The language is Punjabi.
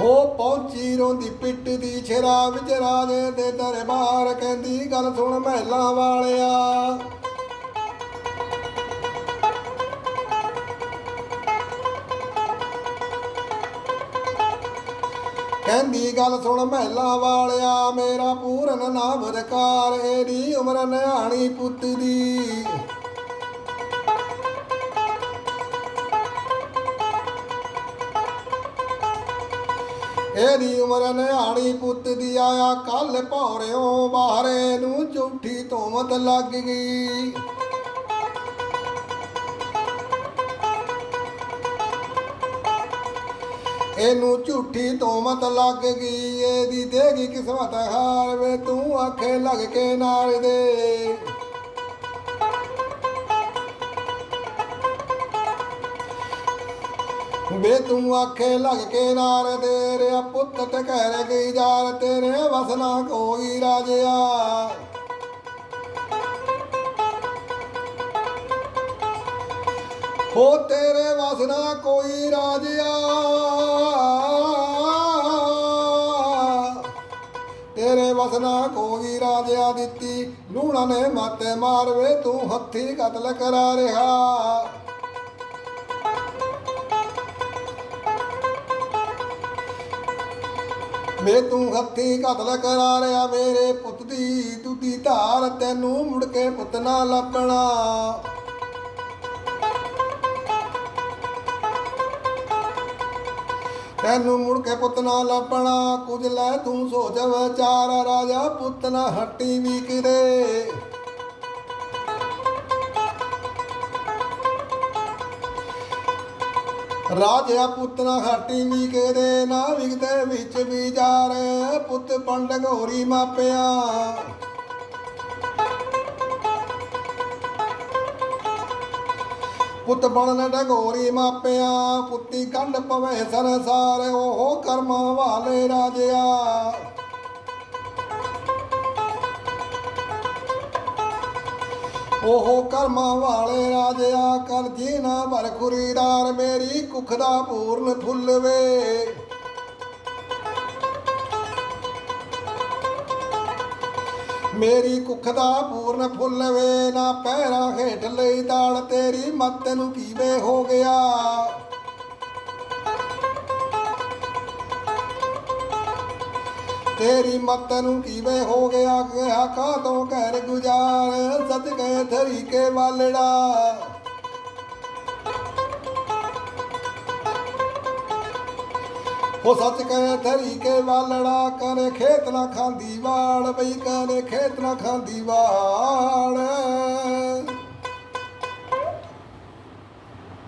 ਉਹ ਪਹੁੰਚੀ ਰੋਂਦੀ ਪਿੱਟ ਦੀ ਛੇਰਾ ਵਿੱਚ ਰਾਜੇ ਦੇ ਦਰਬਾਰ, ਕਹਿੰਦੀ ਗੱਲ ਸੁਣ ਮਹਿਲਾਂ ਵਾਲਿਆ। ਕਹਿੰਦੀ ਗੱਲ ਸੁਣ ਮਹਿਲਾ ਵਾਲਿਆ, ਮੇਰਾ ਪੂਰਨ ਨਾਮ ਅਧਿਕਾਰ ਇਹਦੀ ਉਮਰ ਨਿਆਣੀ ਪੁੱਤ ਦੀ। ਇਹਦੀ ਉਮਰ ਨਿਆਣੀ ਪੁੱਤ ਦੀ ਆਇਆ ਕੱਲ ਭੌਰਿਓ ਬਾਹਰੇ ਨੂੰ ਝੂਠੀ ਤੋਮਤ ਲੱਗ ਗਈ। ਇਹਨੂੰ ਝੂਠੀ ਤੋਮਤ ਲੱਗ ਗਈ, ਇਹਦੀ ਦੇਗੀ ਕਿਸਮਤ ਹਾਰ ਵੇ ਤੂੰ ਆਖੇ ਲੱਗ ਕੇ ਨਾਲ ਦੇ ਵੇ ਤੂੰ ਆਖੇ ਲੱਗ ਕੇ ਨਾਰ ਤੇਰੇ ਪੁੱਤ ਤੇ ਕਹਿ ਗਈ ਜਾਰ ਤੇਰੇ ਵਸਨਾ ਕੋਈ ਰਾਜਿਆ। ਹੋ ਤੇਰੇ ਵਸਨਾ ਕੋਈ ਰਾਜਿਆ। ਤੇਰੇ ਵਸਨਾ ਕੋਈ ਰਾਜਿਆ ਦਿੱਤੀ, ਲੂਣਾ ਨੇ ਮਾਤੇ ਮਾਰਵੇ ਤੂੰ ਹੱਥੀ ਕਤਲ ਕਰਾ ਰਿਹਾ। ਵੇ ਤੂੰ ਹੱਥੀ ਕਤਲ ਕਰਾ ਰਿਆ ਮੇਰੇ ਪੁੱਤ ਦੀ ਦੁੱਧੀ ਧਾਰ ਤੈਨੂੰ ਮੁੜ ਕੇ ਪੁੱਤ ਨਾ ਲੱਭਣਾ। ਤੈਨੂੰ ਮੁੜ ਕੇ ਪੁੱਤ ਨਾ ਲੱਭਣਾ, ਕੁਝ ਲੈ ਤੂੰ ਸੋਚ ਵਿਚਾਰ ਰਾਜਾ ਪੁੱਤ ਨਾ ਹੱਟੀ ਵੀ ਕਿਰੇ ਰਾਜਿਆ ਪੁੱਤ ਨਾ ਹੱਟੀ ਵੀ ਕਿਰੇ ਨਾ ਵਿਗਦੇ ਵਿੱਚ ਵਿਚਾਰ, ਪੁੱਤ ਪੰਡ ਘੋਰੀ ਮਾਪਿਆ। ਪੁੱਤ ਬਣਨ ਡਗੋਰੀ ਮਾਪਿਆ, ਪੁੱਤੀ ਕੰਡ ਪਵੇ ਸੰਸਾਰ, ਉਹ ਕਰਮਾਂ ਵਾਲੇ ਰਾਜਿਆ। ਉਹ ਕਰਮਾਂ ਵਾਲੇ ਰਾਜਿਆ ਕਰ ਜੀਨਾ ਭਰ ਖੁਰੀਦਾਰ, ਮੇਰੀ ਕੁੱਖ ਦਾ ਪੂਰਨ ਫੁੱਲਵੇ ਮੇਰੀ ਕੁੱਖ ਦਾ ਪੂਰਨ ਫੁੱਲ ਵੇ, ਨਾ ਪੈਰਾਂ ਹੇਠ ਲਈ ਦਾਲ ਤੇਰੀ ਮੱਤ ਨੂੰ ਕੀਵੇ ਹੋ ਗਿਆ? ਤੇਰੀ ਮੱਤ ਨੂੰ ਕੀਵੇ ਹੋ ਗਿਆ? ਕਿਹਾ ਕਾਦੋਂ ਘਰ ਗੁਜ਼ਾਰ? ਸੱਚ ਗਏ ਤਰੀਕੇ ਵਾਲੜਾ। ਉਹ ਸੱਚ ਕਹੇ ਤਰੀਕੇ ਵਾਲੜਾ, ਕਰੇ ਖੇਤ ਨਾ ਖਾਂਦੀ ਵਾੜ, ਬਈ ਕਰੇ ਖੇਤ ਨਾ ਖਾਂਦੀ ਵਾੜ।